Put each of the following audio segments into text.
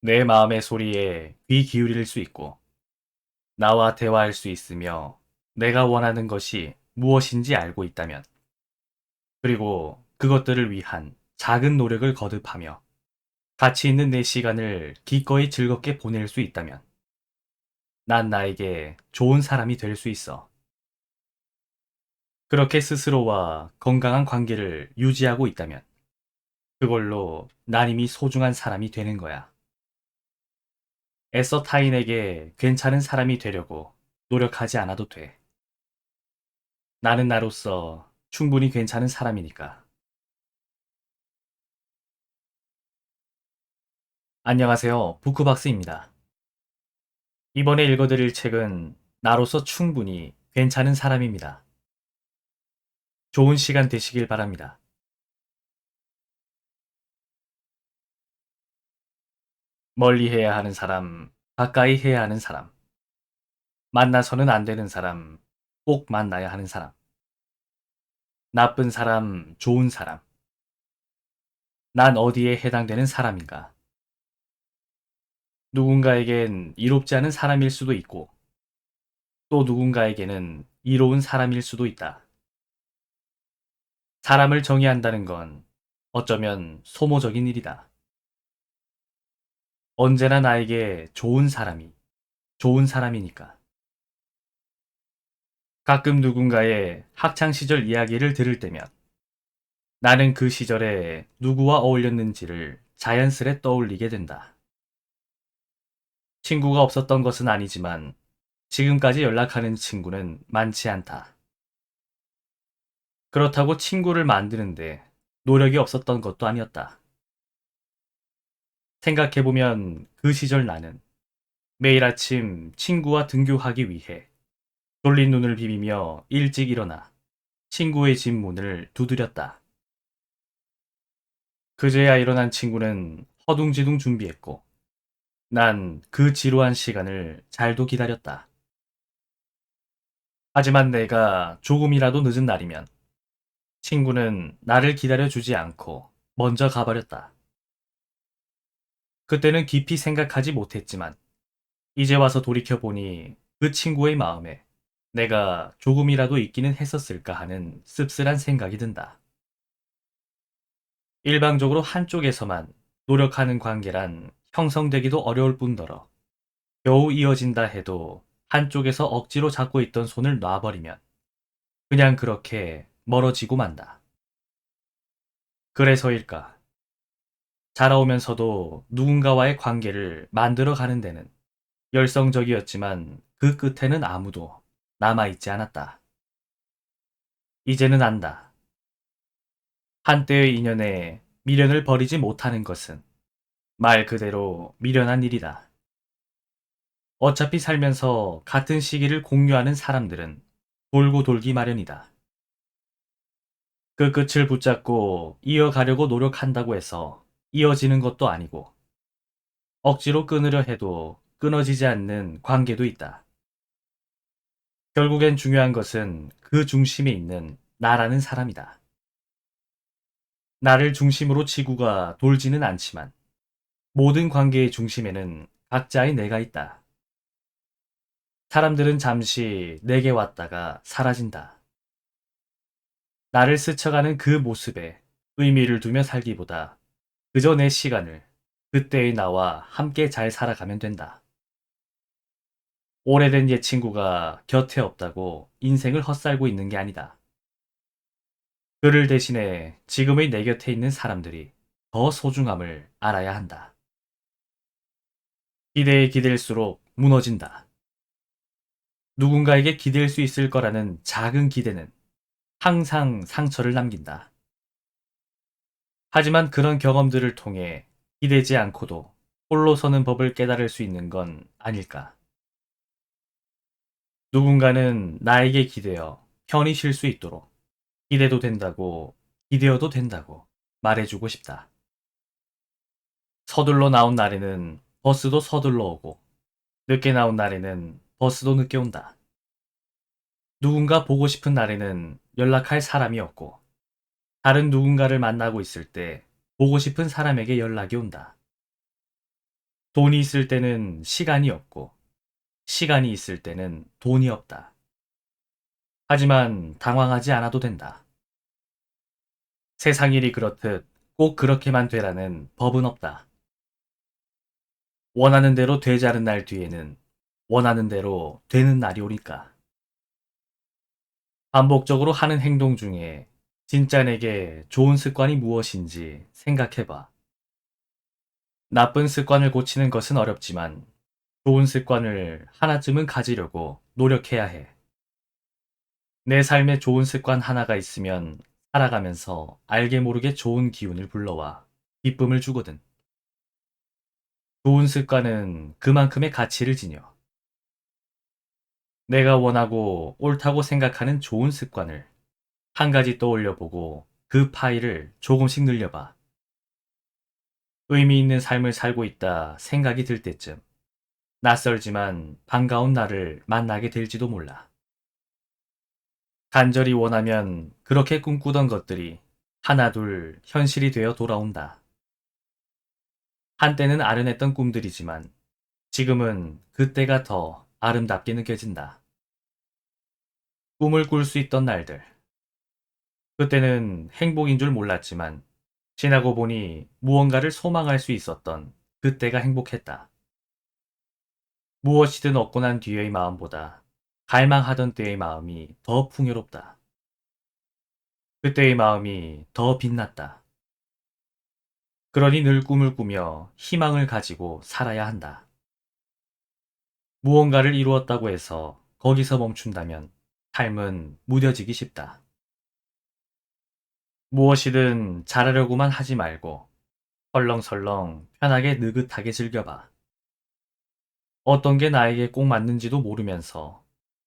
내 마음의 소리에 귀 기울일 수 있고, 나와 대화할 수 있으며, 내가 원하는 것이 무엇인지 알고 있다면, 그리고 그것들을 위한 작은 노력을 거듭하며, 가치 있는 내 시간을 기꺼이 즐겁게 보낼 수 있다면, 난 나에게 좋은 사람이 될 수 있어. 그렇게 스스로와 건강한 관계를 유지하고 있다면, 그걸로 난 이미 소중한 사람이 되는 거야. 애써 타인에게 괜찮은 사람이 되려고 노력하지 않아도 돼. 나는 나로서 충분히 괜찮은 사람이니까. 안녕하세요. 부크박스입니다. 이번에 읽어드릴 책은 나로서 충분히 괜찮은 사람입니다. 좋은 시간 되시길 바랍니다. 멀리 해야 하는 사람, 가까이 해야 하는 사람, 만나서는 안 되는 사람, 꼭 만나야 하는 사람, 나쁜 사람, 좋은 사람, 난 어디에 해당되는 사람인가? 누군가에겐 이롭지 않은 사람일 수도 있고, 또 누군가에게는 이로운 사람일 수도 있다. 사람을 정의한다는 건 어쩌면 소모적인 일이다. 언제나 나에게 좋은 사람이, 좋은 사람이니까. 가끔 누군가의 학창시절 이야기를 들을 때면 나는 그 시절에 누구와 어울렸는지를 자연스레 떠올리게 된다. 친구가 없었던 것은 아니지만 지금까지 연락하는 친구는 많지 않다. 그렇다고 친구를 만드는데 노력이 없었던 것도 아니었다. 생각해보면 그 시절 나는 매일 아침 친구와 등교하기 위해 졸린 눈을 비비며 일찍 일어나 친구의 집 문을 두드렸다. 그제야 일어난 친구는 허둥지둥 준비했고 난 그 지루한 시간을 잘도 기다렸다. 하지만 내가 조금이라도 늦은 날이면 친구는 나를 기다려주지 않고 먼저 가버렸다. 그때는 깊이 생각하지 못했지만 이제 와서 돌이켜보니 그 친구의 마음에 내가 조금이라도 있기는 했었을까 하는 씁쓸한 생각이 든다. 일방적으로 한쪽에서만 노력하는 관계란 형성되기도 어려울 뿐더러 겨우 이어진다 해도 한쪽에서 억지로 잡고 있던 손을 놔버리면 그냥 그렇게 멀어지고 만다. 그래서일까? 자라오면서도 누군가와의 관계를 만들어 가는 데는 열성적이었지만 그 끝에는 아무도 남아있지 않았다. 이제는 안다. 한때의 인연에 미련을 버리지 못하는 것은 말 그대로 미련한 일이다. 어차피 살면서 같은 시기를 공유하는 사람들은 돌고 돌기 마련이다. 그 끝을 붙잡고 이어가려고 노력한다고 해서 이어지는 것도 아니고 억지로 끊으려 해도 끊어지지 않는 관계도 있다. 결국엔 중요한 것은 그 중심에 있는 나라는 사람이다. 나를 중심으로 지구가 돌지는 않지만 모든 관계의 중심에는 각자의 내가 있다. 사람들은 잠시 내게 왔다가 사라진다. 나를 스쳐가는 그 모습에 의미를 두며 살기보다 그저 내 시간을 그때의 나와 함께 잘 살아가면 된다. 오래된 옛 친구가 곁에 없다고 인생을 헛살고 있는 게 아니다. 그를 대신해 지금의 내 곁에 있는 사람들이 더 소중함을 알아야 한다. 기대에 기댈수록 무너진다. 누군가에게 기댈 수 있을 거라는 작은 기대는 항상 상처를 남긴다. 하지만 그런 경험들을 통해 기대지 않고도 홀로 서는 법을 깨달을 수 있는 건 아닐까. 누군가는 나에게 기대어 편히 쉴 수 있도록 기대도 된다고 기대어도 된다고 말해주고 싶다. 서둘러 나온 날에는 버스도 서둘러 오고 늦게 나온 날에는 버스도 늦게 온다. 누군가 보고 싶은 날에는 연락할 사람이 없고 다른 누군가를 만나고 있을 때 보고 싶은 사람에게 연락이 온다. 돈이 있을 때는 시간이 없고, 시간이 있을 때는 돈이 없다. 하지만 당황하지 않아도 된다. 세상 일이 그렇듯 꼭 그렇게만 되라는 법은 없다. 원하는 대로 않은 날 뒤에는 원하는 대로 되는 날이 오니까. 반복적으로 하는 행동 중에 진짜 내게 좋은 습관이 무엇인지 생각해봐. 나쁜 습관을 고치는 것은 어렵지만 좋은 습관을 하나쯤은 가지려고 노력해야 해. 내 삶에 좋은 습관 하나가 있으면 살아가면서 알게 모르게 좋은 기운을 불러와 기쁨을 주거든. 좋은 습관은 그만큼의 가치를 지녀. 내가 원하고 옳다고 생각하는 좋은 습관을 한 가지 떠올려 보고 그 파일을 조금씩 늘려봐. 의미 있는 삶을 살고 있다 생각이 들 때쯤 낯설지만 반가운 나를 만나게 될지도 몰라. 간절히 원하면 그렇게 꿈꾸던 것들이 하나둘 현실이 되어 돌아온다. 한때는 아련했던 꿈들이지만 지금은 그때가 더 아름답게 느껴진다. 꿈을 꿀 수 있던 날들. 그때는 행복인 줄 몰랐지만 지나고 보니 무언가를 소망할 수 있었던 그때가 행복했다. 무엇이든 얻고 난 뒤의 마음보다 갈망하던 때의 마음이 더 풍요롭다. 그때의 마음이 더 빛났다. 그러니 늘 꿈을 꾸며 희망을 가지고 살아야 한다. 무언가를 이루었다고 해서 거기서 멈춘다면 삶은 무뎌지기 쉽다. 무엇이든 잘하려고만 하지 말고 설렁설렁 편하게 느긋하게 즐겨봐. 어떤 게 나에게 꼭 맞는지도 모르면서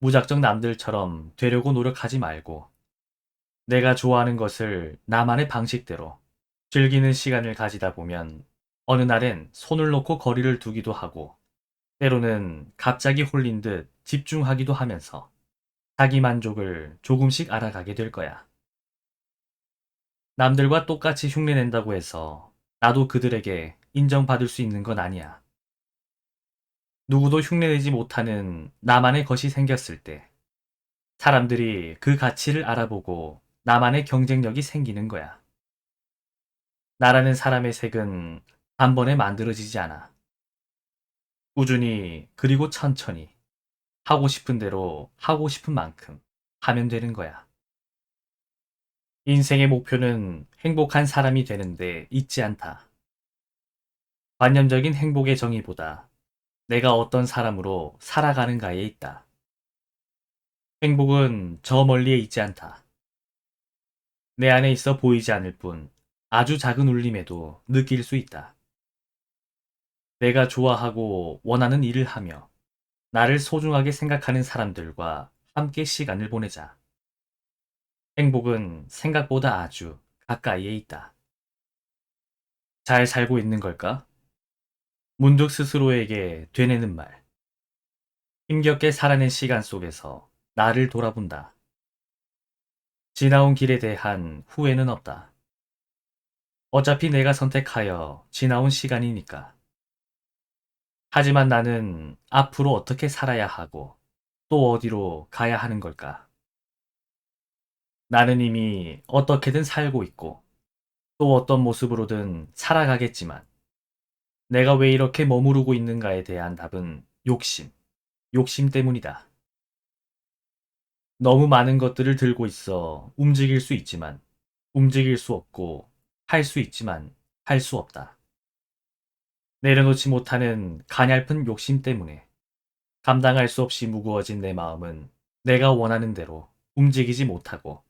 무작정 남들처럼 되려고 노력하지 말고 내가 좋아하는 것을 나만의 방식대로 즐기는 시간을 가지다 보면 어느 날엔 손을 놓고 거리를 두기도 하고 때로는 갑자기 홀린 듯 집중하기도 하면서 자기 만족을 조금씩 알아가게 될 거야. 남들과 똑같이 흉내낸다고 해서 나도 그들에게 인정받을 수 있는 건 아니야. 누구도 흉내내지 못하는 나만의 것이 생겼을 때 사람들이 그 가치를 알아보고 나만의 경쟁력이 생기는 거야. 나라는 사람의 색은 단번에 만들어지지 않아. 꾸준히 그리고 천천히 하고 싶은 대로 하고 싶은 만큼 하면 되는 거야. 인생의 목표는 행복한 사람이 되는데 있지 않다. 관념적인 행복의 정의보다 내가 어떤 사람으로 살아가는가에 있다. 행복은 저 멀리에 있지 않다. 내 안에 있어 보이지 않을 뿐 아주 작은 울림에도 느낄 수 있다. 내가 좋아하고 원하는 일을 하며 나를 소중하게 생각하는 사람들과 함께 시간을 보내자. 행복은 생각보다 아주 가까이에 있다. 잘 살고 있는 걸까? 문득 스스로에게 되뇌는 말. 힘겹게 살아낸 시간 속에서 나를 돌아본다. 지나온 길에 대한 후회는 없다. 어차피 내가 선택하여 지나온 시간이니까. 하지만 나는 앞으로 어떻게 살아야 하고 또 어디로 가야 하는 걸까? 나는 이미 어떻게든 살고 있고 또 어떤 모습으로든 살아가겠지만 내가 왜 이렇게 머무르고 있는가에 대한 답은 욕심, 욕심 때문이다. 너무 많은 것들을 들고 있어 움직일 수 있지만 움직일 수 없고 할 수 있지만 할 수 없다. 내려놓지 못하는 가냘픈 욕심 때문에 감당할 수 없이 무거워진 내 마음은 내가 원하는 대로 움직이지 못하고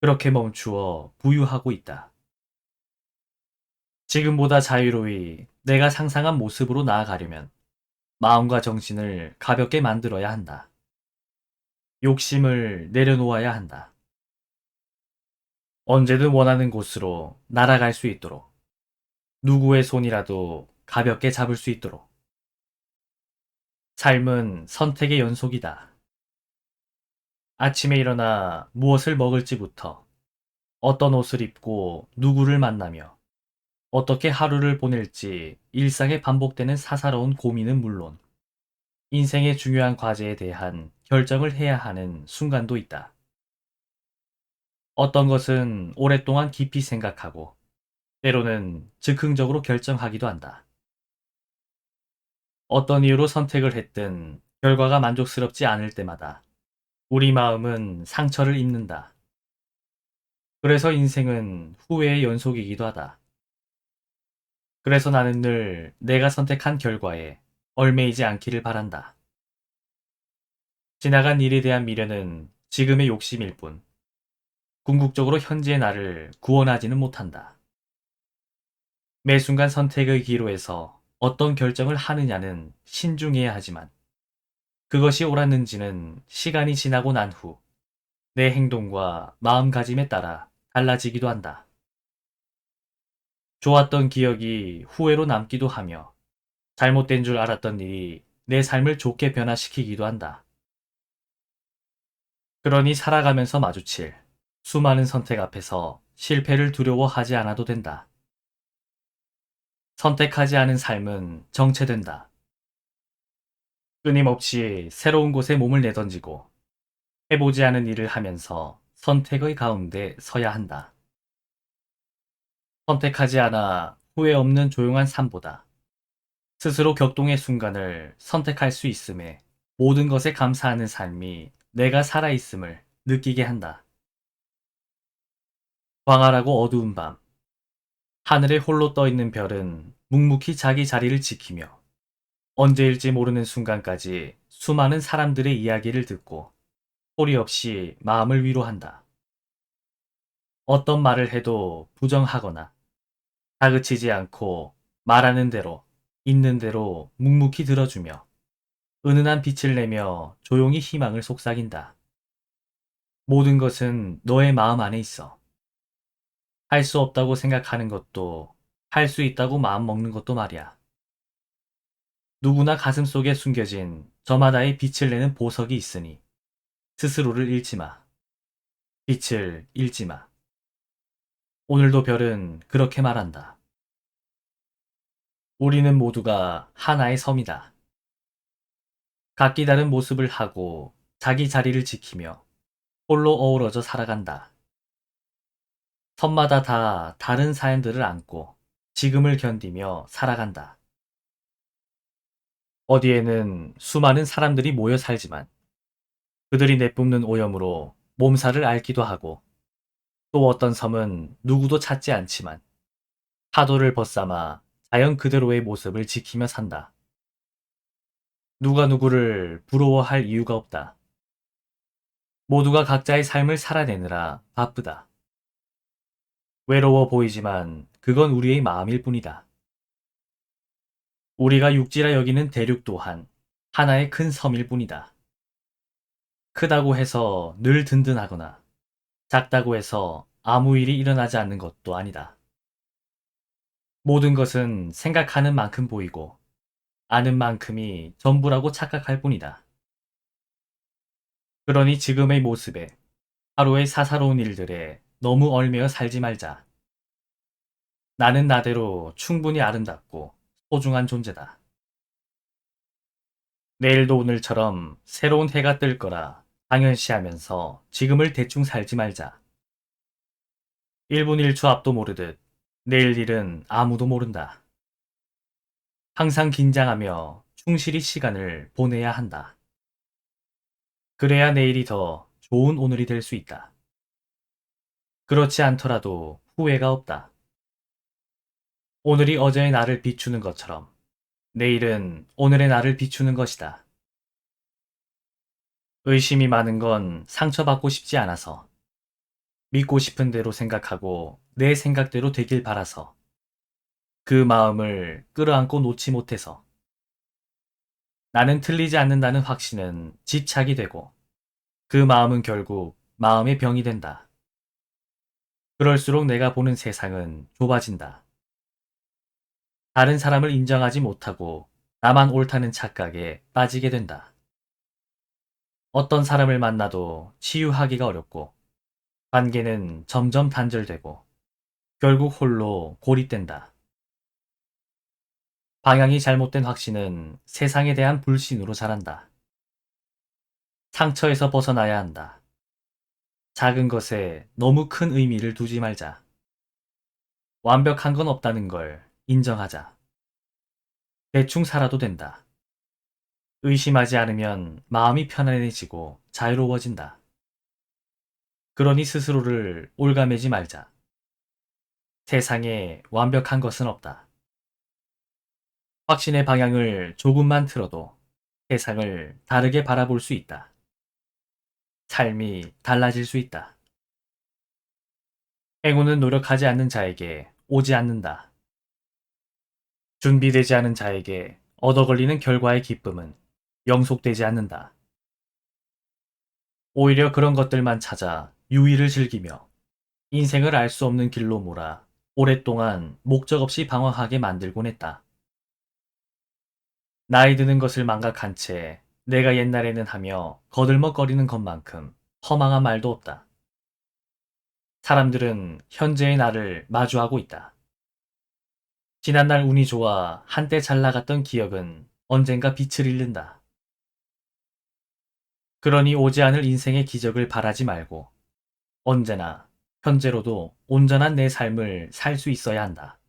그렇게 멈추어 부유하고 있다. 지금보다 자유로이 내가 상상한 모습으로 나아가려면 마음과 정신을 가볍게 만들어야 한다. 욕심을 내려놓아야 한다. 언제든 원하는 곳으로 날아갈 수 있도록 누구의 손이라도 가볍게 잡을 수 있도록. 삶은 선택의 연속이다. 아침에 일어나 무엇을 먹을지부터 어떤 옷을 입고 누구를 만나며 어떻게 하루를 보낼지 일상에 반복되는 사사로운 고민은 물론 인생의 중요한 과제에 대한 결정을 해야 하는 순간도 있다. 어떤 것은 오랫동안 깊이 생각하고 때로는 즉흥적으로 결정하기도 한다. 어떤 이유로 선택을 했든 결과가 만족스럽지 않을 때마다 우리 마음은 상처를 입는다. 그래서 인생은 후회의 연속이기도 하다. 그래서 나는 늘 내가 선택한 결과에 얽매이지 않기를 바란다. 지나간 일에 대한 미련은 지금의 욕심일 뿐, 궁극적으로 현재의 나를 구원하지는 못한다. 매 순간 선택의 기로에서 어떤 결정을 하느냐는 신중해야 하지만, 그것이 옳았는지는 시간이 지나고 난 후, 내 행동과 마음가짐에 따라 달라지기도 한다. 좋았던 기억이 후회로 남기도 하며 잘못된 줄 알았던 일이 내 삶을 좋게 변화시키기도 한다. 그러니 살아가면서 마주칠 수많은 선택 앞에서 실패를 두려워하지 않아도 된다. 선택하지 않은 삶은 정체된다. 끊임없이 새로운 곳에 몸을 내던지고 해보지 않은 일을 하면서 선택의 가운데 서야 한다. 선택하지 않아 후회 없는 조용한 삶보다 스스로 격동의 순간을 선택할 수 있음에 모든 것에 감사하는 삶이 내가 살아있음을 느끼게 한다. 광활하고 어두운 밤. 하늘에 홀로 떠 있는 별은 묵묵히 자기 자리를 지키며 언제일지 모르는 순간까지 수많은 사람들의 이야기를 듣고 소리 없이 마음을 위로한다. 어떤 말을 해도 부정하거나 다그치지 않고 말하는 대로 있는 대로 묵묵히 들어주며 은은한 빛을 내며 조용히 희망을 속삭인다. 모든 것은 너의 마음 안에 있어. 할 수 없다고 생각하는 것도 할 수 있다고 마음 먹는 것도 말이야. 누구나 가슴 속에 숨겨진 저마다의 빛을 내는 보석이 있으니 스스로를 잃지 마. 빛을 잃지 마. 오늘도 별은 그렇게 말한다. 우리는 모두가 하나의 섬이다. 각기 다른 모습을 하고 자기 자리를 지키며 홀로 어우러져 살아간다. 섬마다 다 다른 사연들을 안고 지금을 견디며 살아간다. 어디에는 수많은 사람들이 모여 살지만 그들이 내뿜는 오염으로 몸살을 앓기도 하고 또 어떤 섬은 누구도 찾지 않지만 파도를 벗삼아 자연 그대로의 모습을 지키며 산다. 누가 누구를 부러워할 이유가 없다. 모두가 각자의 삶을 살아내느라 바쁘다. 외로워 보이지만 그건 우리의 마음일 뿐이다. 우리가 육지라 여기는 대륙 또한 하나의 큰 섬일 뿐이다. 크다고 해서 늘 든든하거나 작다고 해서 아무 일이 일어나지 않는 것도 아니다. 모든 것은 생각하는 만큼 보이고 아는 만큼이 전부라고 착각할 뿐이다. 그러니 지금의 모습에 하루의 사사로운 일들에 너무 얼매어 살지 말자. 나는 나대로 충분히 아름답고 소중한 존재다. 내일도 오늘처럼 새로운 해가 뜰 거라 당연시하면서 지금을 대충 살지 말자. 1분 1초 앞도 모르듯 내일 일은 아무도 모른다. 항상 긴장하며 충실히 시간을 보내야 한다. 그래야 내일이 더 좋은 오늘이 될 수 있다. 그렇지 않더라도 후회가 없다. 오늘이 어제의 나를 비추는 것처럼 내일은 오늘의 나를 비추는 것이다. 의심이 많은 건 상처받고 싶지 않아서 믿고 싶은 대로 생각하고 내 생각대로 되길 바라서 그 마음을 끌어안고 놓지 못해서 나는 틀리지 않는다는 확신은 집착이 되고 그 마음은 결국 마음의 병이 된다. 그럴수록 내가 보는 세상은 좁아진다. 다른 사람을 인정하지 못하고 나만 옳다는 착각에 빠지게 된다. 어떤 사람을 만나도 치유하기가 어렵고 관계는 점점 단절되고 결국 홀로 고립된다. 방향이 잘못된 확신은 세상에 대한 불신으로 자란다. 상처에서 벗어나야 한다. 작은 것에 너무 큰 의미를 두지 말자. 완벽한 건 없다는 걸 인정하자. 대충 살아도 된다. 의심하지 않으면 마음이 편안해지고 자유로워진다. 그러니 스스로를 올가매지 말자. 세상에 완벽한 것은 없다. 확신의 방향을 조금만 틀어도 세상을 다르게 바라볼 수 있다. 삶이 달라질 수 있다. 행운은 노력하지 않는 자에게 오지 않는다. 준비되지 않은 자에게 얻어 걸리는 결과의 기쁨은 영속되지 않는다. 오히려 그런 것들만 찾아 유의를 즐기며 인생을 알 수 없는 길로 몰아 오랫동안 목적 없이 방황하게 만들곤 했다. 나이 드는 것을 망각한 채 내가 옛날에는 하며 거들먹거리는 것만큼 허망한 말도 없다. 사람들은 현재의 나를 마주하고 있다. 지난날 운이 좋아 한때 잘 나갔던 기억은 언젠가 빛을 잃는다. 그러니 오지 않을 인생의 기적을 바라지 말고 언제나 현재로도 온전한 내 삶을 살 수 있어야 한다.